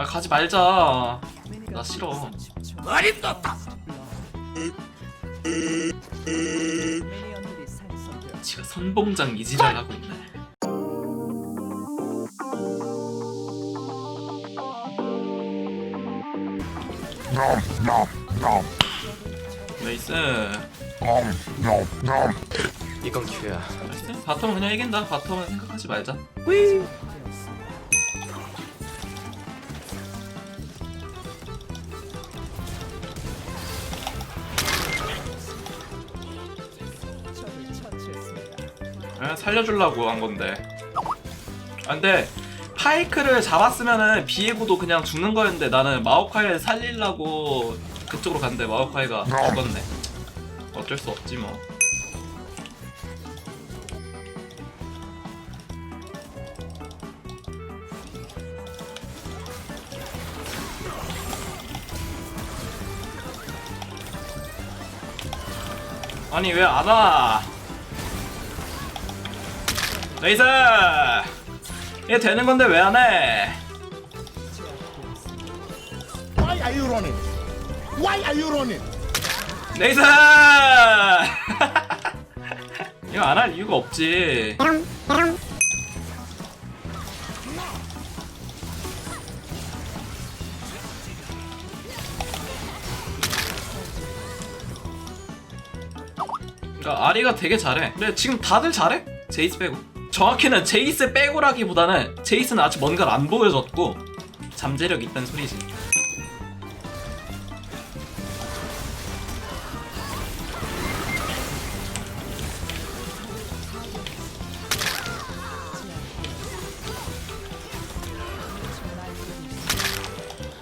아 가지 말자. 나 싫어. 지가 선봉장 이지랄 하고 있네. 나이스. nom nom nom 이건 큐야. 나이스. 바텀은 그냥 이긴다. 바텀은 생각하지 말자 아, 살려주려고 한 건데. 아, 근데 파이크를 잡았으면은 비에고도 그냥 죽는 거였는데 나는 마오카이를 살리려고 그쪽으로 갔는데 마오카이가 죽었네. 어쩔 수 없지 뭐. 아니 왜 안 와? 레이스! 얘 되는 건데 왜 안 해? Why are you running? Why are you running? 레이스! 이거 안 할 이유가 없지. 그러니까 아리가 되게 잘해. 근데 지금 다들 잘해? 제이스 빼고. 정확히는 제이스 빼고라기보다는 제이스는 아직 뭔가를 안 보여줬고 잠재력 있다는 소리지.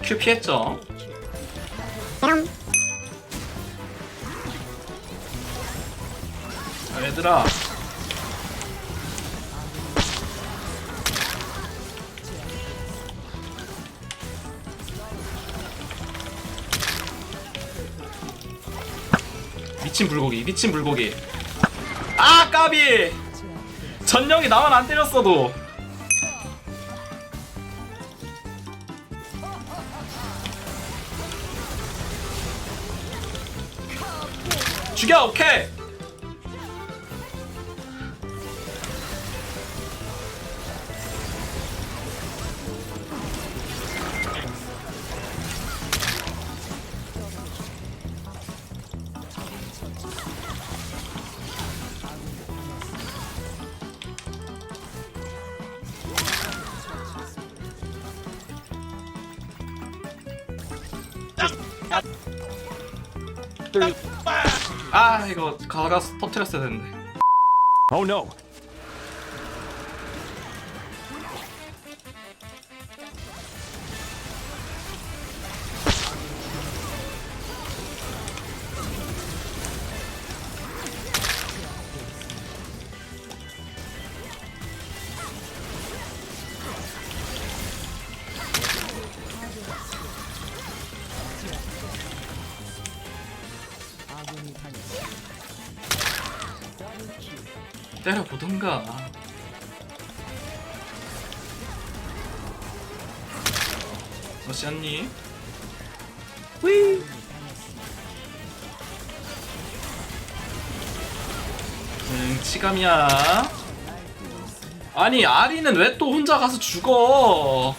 큐 피했죠. 자, 얘들아. 미친 불고기, 미친 불고기. 아, 까비! 전령이 나만 안 때렸어도. 죽여, 오케이! 아, 이거 가가서 터트렸어야 되는데. Oh no. 때려보던가. 러시안니? 휘! 응, 치감이야. 아니, 아리는 왜 또 혼자 가서 죽어?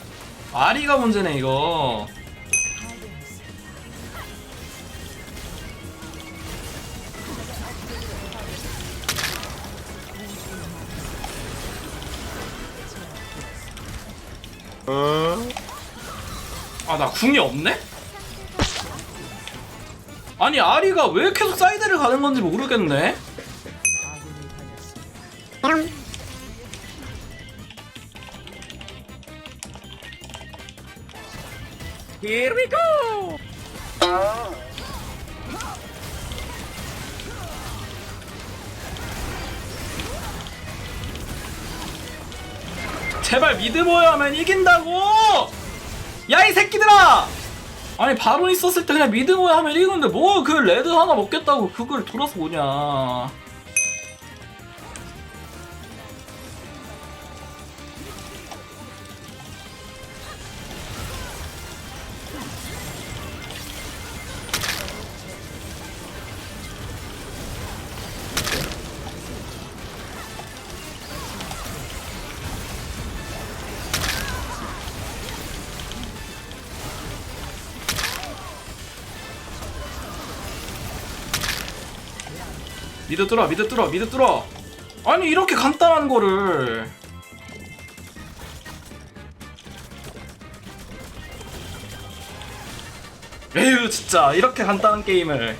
아리가 문제네, 이거. 아, 나 궁이 없네? 아니, 아리가 왜 계속 사이드를 가는 건지 모르겠네? Here we go! 제발 미드 모여 하면 이긴다고! 야 이 새끼들아! 아니 바로 있었을 때 그냥 미드 모여 하면 이기는데 뭐 그 레드 하나 먹겠다고 그걸 돌아서 오냐 미드 뚫어 미드 뚫어 미드 뚫어. 아니 이렇게 간단한 거를. 에휴 진짜. 이렇게 간단한 게임을